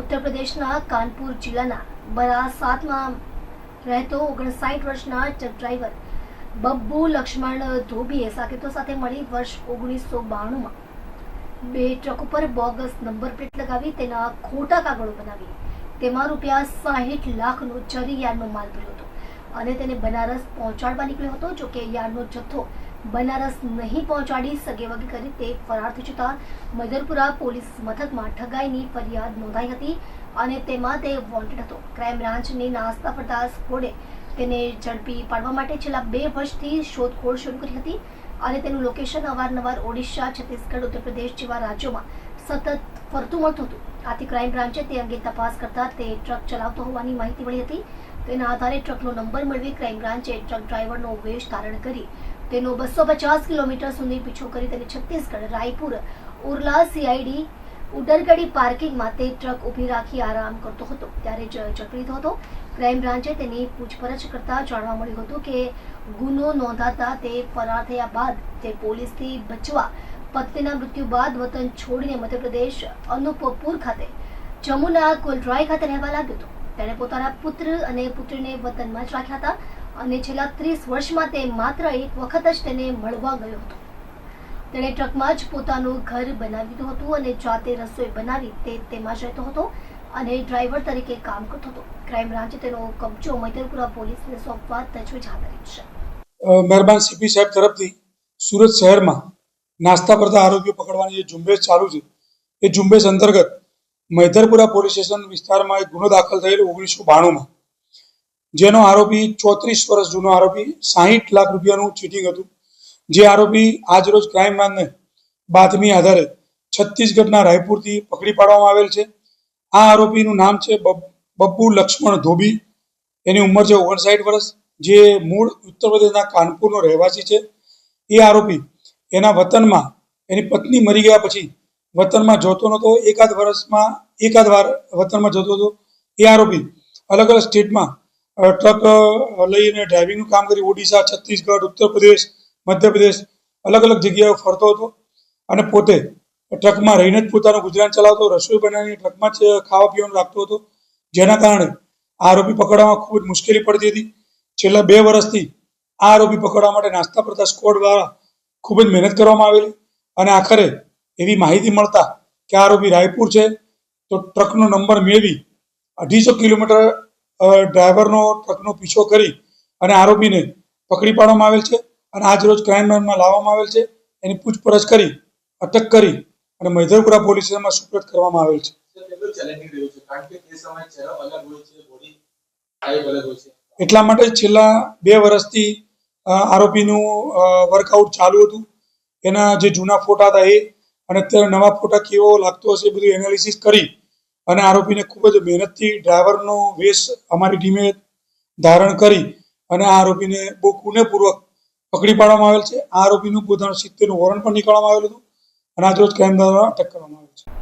ઉત્તર પ્રદેશના કાનપુર જિલ્લાના બરાસાતમાં રહેતો ઓગણસાઠ વર્ષના ટ્રક ડ્રાઈવર બબ્બુ લક્ષ્મણ ધોબીએ સાકેતો સાથે મળી વર્ષ ઓગણીસો બાણુંમાં બે ટ્રક ઉપર બોગસ નંબર પ્લેટ લગાવી તેના ખોટા કાગળો બનાવી. તેમાં રૂપિયા સાહીઠ લાખનો જરી યાર્ડનો માલ ભર્યો હતો અને તેને બનારસ પહોંચાડવા નીકળ્યો હતો, જોકે યાર્ડનો જથ્થો બનારસ નહીં પહોંચાડી સગેવગી કરી તે ફરાર થઈ જતા મધરપુરા પોલીસ મથકમાં ઠગાઈની ફરિયાદ નોંધાઈ હતી અને તેમાં તે વોન્ટેડ હતો. ક્રાઇમ બ્રાન્ચની નાસ્તા પડતા સ્કોડે તેને ઝડપી પાડવા માટે છેલ્લા બે વર્ષથી શોધખોળ શરૂ કરી હતી અને તેનું લોકેશન અવારનવાર ઓડિશા, છત્તીસગઢ ઉત્તર પ્રદેશ જેવા રાજ્યોમાં સતત ફરતું મળતું હતું. આથી ક્રાઇમ બ્રાન્ચે તે અંગે તપાસ કરતા તે ટ્રક ચલાવતો હોવાની માહિતી મળી હતી. તેના આધારે ટ્રકનો નંબર મેળવી ક્રાઇમ બ્રાન્ચે ટ્રક ડ્રાઈવરનો વેશ ધારણ કરી. તેનો બસો પચાસ કિલોમીટર સુધી પીછો કરી તેને છત્તીસગઢ, રાયપુર ઉર્લા સીઆઈડી ઉડરગડી પાર્કિંગમાં તે ટ્રક ઊભી રાખી આરામ કરતો હતો. ત્યારે જ ઝડપી હતો. ક્રાઇમ બ્રાન્ચે તેની પૂછપરછ કરતા જાણવા મળ્યું હતું કે ગુનો નોંધાતા તે ફરાર થયા બાદ તે પોલીસથી બચવા પત્નીના મૃત્યુ બાદ વતન છોડીને મધ્યપ્રદેશ અનુપપુર ખાતે, જમુના કોલરાય ખાતે રહેવા લાગ્યો હતો. તેણે પોતાના પુત્ર અને પુત્રીને વતનમાં જ રાખ્યા હતા અને છેલ્લા ત્રીસ વર્ષમાં તે માત્ર એક વખત જ તેને મળવા ગયો હતો. તેણે ટ્રકમાં જ પોતાનું ઘર બનાવી દીધું હતું અને જાતે રસોઈ બનાવી તે તેમાં જ રહેતો હતો અને ડ્રાઈવર તરીકે કામ કરતો હતો. ક્રાઇમ બ્રાન્ચે તેનો કબજો મૈતરપુરા પોલીસને સોંપવા તજવીજ હાથ ધરી છે. મહેરબાન સીપી સાહેબ તરફથી સુરત શહેરમાં નાસ્તા કરતા આરોપીઓ પકડવાની જે ઝુંબેશ ચાલુ છે, એ ઝુંબેશ અંતર્ગત મૈધરપુરા પોલીસ સ્ટેશન વિસ્તારમાં એક ગુનો દાખલ થયેલો ઓગણીસો બાણુંમાં. જેનો આરોપી ચોત્રીસ વર્ષ જૂનો આરોપી સાહીઠ લાખ રૂપિયાનું ચીટિંગ હતું. જે આરોપી આજરોજ ક્રાઇમ બ્રાન્ચને બાતમી આધારે છત્તીસગઢના રાયપુરથી પકડી પાડવામાં આવેલ છે. આ આરોપીનું નામ છે બબ- બબ્બુ લક્ષ્મણ ધોબી. એની ઉંમર છે ઓગણસાઠ વર્ષ. જે મૂળ ઉત્તર પ્રદેશના કાનપુરનો રહેવાસી છે. એ આરોપી એના વતનમાં એની પત્ની મરી ગયા પછી વતનમાં જોતો નહોતો. એકાદ વર્ષમાં એકાદ વાર વતનમાં જતો હતો. એ આરોપી અલગ અલગ સ્ટેટમાં ટ્રક લઈને ડ્રાઇવિંગનું કામ કરી ઓડિશા, છત્તીસગઢ ઉત્તર પ્રદેશ મધ્યપ્રદેશ અલગ અલગ જગ્યાએ ફરતો હતો અને પોતે ટ્રકમાં રહીને જ પોતાનું ગુજરાન ચલાવતો, રસોઈ બનાવીને ટ્રકમાં જ ખાવા પીવાનું રાખતો હતો. જેના કારણે આરોપી પકડવામાં ખૂબ જ મુશ્કેલી પડતી હતી. છેલ્લા બે વર્ષથી આ આરોપી પકડવા માટે નાસ્તા પડતા સ્કોડ દ્વારા ખૂબ જ મહેનત કરવામાં આવેલી અને આખરે એવી માહિતી મળતા કે આરોપી રાયપુર છે. તો ટ્રકનો નંબર મેળવી અઢીસો કિલોમીટર ડ્રાઈવરનો ટ્રકનો પીછો કરી અને આરોપીને પકડી પાડવામાં આવેલ છે અને આજ રોજ ક્રાઇમ બ્રાન્ચમાં લાવવામાં આવેલ છે. એની પૂછપરછ કરી અટક કરી અને મૈધરપુરા પોલીસ સ્ટેશનમાં સુપ્રત કરવામાં આવેલ છે. એટલા માટે છેલ્લા બે વર્ષથી આરોપીનું વર્કઆઉટ ચાલુ હતું. એના જે જૂના ફોટા હતા એ અને અત્યારે નવા ફોટા કેવો લાગતો હશે એ બધું એનાલિસિસ કરી અને આરોપીને ખૂબ જ મહેનતથી ડ્રાઈવરનો વેશ અમારી ટીમે ધારણ કરી અને આ આરોપીને બહુ કુનેપૂર્વક પકડી પાડવામાં આવેલ છે. આ આરોપીનું પોતાનું સિત્તેરનું વોરંટ પણ નીકળવામાં આવેલું હતું અને આજ રોજ ક્રાઇમ દ્વારા અટક કરવામાં આવેલ છે.